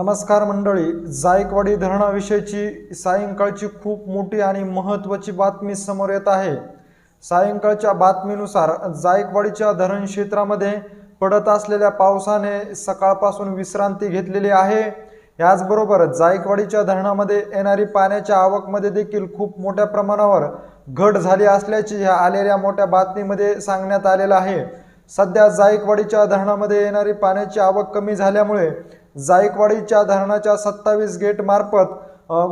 नमस्कार मंडळी जायकवाडी धरणाविषयीची सायंकाळची खूप मोठी आणि महत्त्वाची बातमी समोर येत आहे. सायंकाळच्या बातमीनुसार जायकवाडीच्या धरण क्षेत्रामध्ये पडत असलेल्या पावसाने सकाळपासून विश्रांती घेतलेली आहे. याचबरोबर जायकवाडीच्या धरणामध्ये येणारी पाण्याच्या आवकमध्ये देखील खूप मोठ्या प्रमाणावर घट झाली असल्याची ह्या आलेल्या मोठ्या बातमीमध्ये सांगण्यात आलेलं आहे. सध्या जायकवाडीच्या धरणामध्ये येणारी पाण्याची आवक कमी झाल्यामुळे जायकवाडीच्या धरणाच्या सत्तावीस गेटमार्फत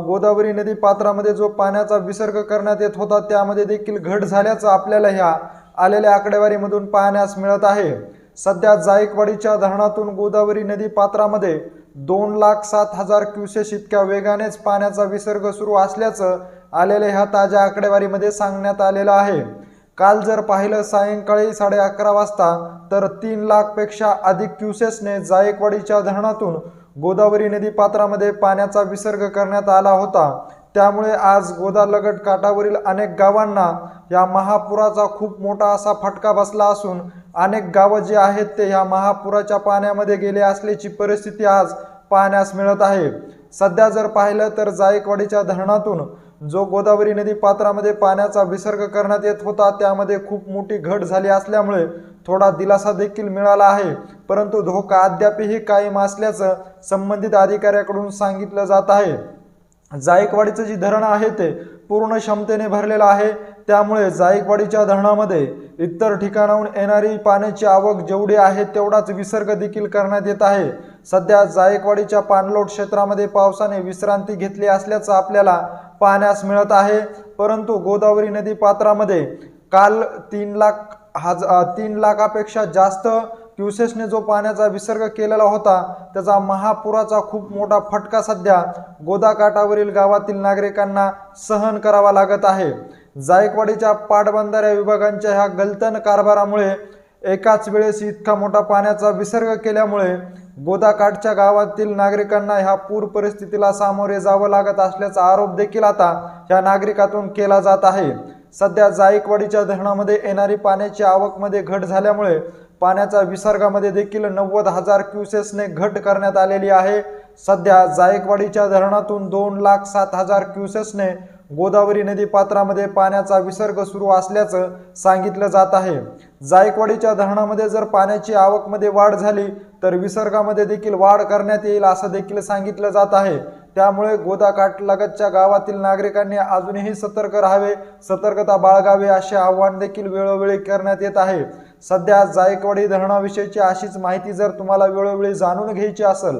गोदावरी नदी पात्रामध्ये जो पाण्याचा विसर्ग करण्यात येत होता त्यामध्ये देखील घट झाल्याचं आपल्याला ह्या आलेल्या आकडेवारीमधून पाहण्यास मिळत आहे. सध्या जायकवाडीच्या धरणातून गोदावरी नदी पात्रामध्ये दोन लाख सात हजार क्युसेस इतक्या वेगानेच पाण्याचा विसर्ग सुरू असल्याचं आलेल्या ह्या ताज्या आकडेवारीमध्ये सांगण्यात आलेलं आहे. काल जर पाहिलं सायंकाळी साडे अकरा वाजता तर तीन लाखपेक्षा अधिक क्युसेसने जायकवाडीच्या धरणातून गोदावरी नदी पात्रामध्ये पाण्याचा विसर्ग करण्यात आला होता. त्यामुळे आज गोदालगट काठावरील अनेक गावांना या महापुराचा खूप मोठा असा फटका बसला असून अनेक गावं जी आहेत ते ह्या महापुराच्या पाण्यामध्ये गेले असल्याची परिस्थिती आज पाहण्यास मिळत आहे. सध्या जर पाहिलं तर जायकवाडीच्या धरणातून जो गोदावरी नदी पात्रामध्ये पाण्याचा विसर्ग करण्यात येत होता त्यामध्ये खूप मोठी घट झाली असल्यामुळे थोडा दिलासा देखील मिळाला आहे. परंतु धोका अद्यापही कायम असल्याचं संबंधित अधिकाऱ्याकडून सांगितलं जात आहे. जायकवाडीचं जी धरण आहे ते पूर्ण क्षमतेने भरलेलं आहे. त्यामुळे जायकवाडीच्या धरणामध्ये इतर ठिकाणाहून येणारी पाण्याची आवक जेवढी आहे तेवढाच विसर्ग देखील करण्यात येत आहे. सध्या जायकवाडीच्या पाणलोट क्षेत्रामध्ये पावसाने विश्रांती घेतली असल्याचं आपल्याला पाहण्यास मिळत आहे. परंतु गोदावरी नदी पात्रामध्ये काल तीन लाख हज तीन लाखापेक्षा जास्त क्युसेसने जो पाण्याचा विसर्ग केलेला होता त्याचा महापुराचा खूप मोठा फटका सध्या गोदाकाठावरील गावातील नागरिकांना सहन करावा लागत आहे. जायकवाडीच्या पाटबंधाऱ्या विभागांच्या ह्या गलतन कारभारामुळे एकाच वेळेस इतका मोठा पाण्याचा विसर्ग केल्यामुळे गोदाकाठच्या गावातील नागरिकांना ह्या पूर परिस्थितीला सामोरे जावं लागत असल्याचा आरोप देखील आता ह्या नागरिकातून केला जात आहे. सध्या जायकवाडीच्या धरणामध्ये येणारी पाण्याची आवकमध्ये घट झाल्यामुळे पाण्याच्या विसर्गामध्ये देखील नव्वद हजार क्युसेसने घट करण्यात आलेली आहे. सध्या जायकवाडीच्या धरणातून दोन लाख सात हजार क्युसेसने गोदावरी नदी पात्रामध्ये पाण्याचा विसर्ग सुरू असल्याचं सांगितलं जात आहे. जायकवाडीच्या धरणामध्ये जर पाण्याची आवकमध्ये वाढ झाली तर विसर्गामध्ये देखील वाढ करण्यात येईल असं देखील सांगितलं जात आहे. त्यामुळे गोदाकाठलगतच्या गावातील नागरिकांनी अजूनही सतर्क राहावे सतर्कता बाळगावे असे आव्हान देखील वेळोवेळी करण्यात येत आहे. सध्या जायकवाडी धरणाविषयीची अशीच माहिती जर तुम्हाला वेळोवेळी जाणून घ्यायची असेल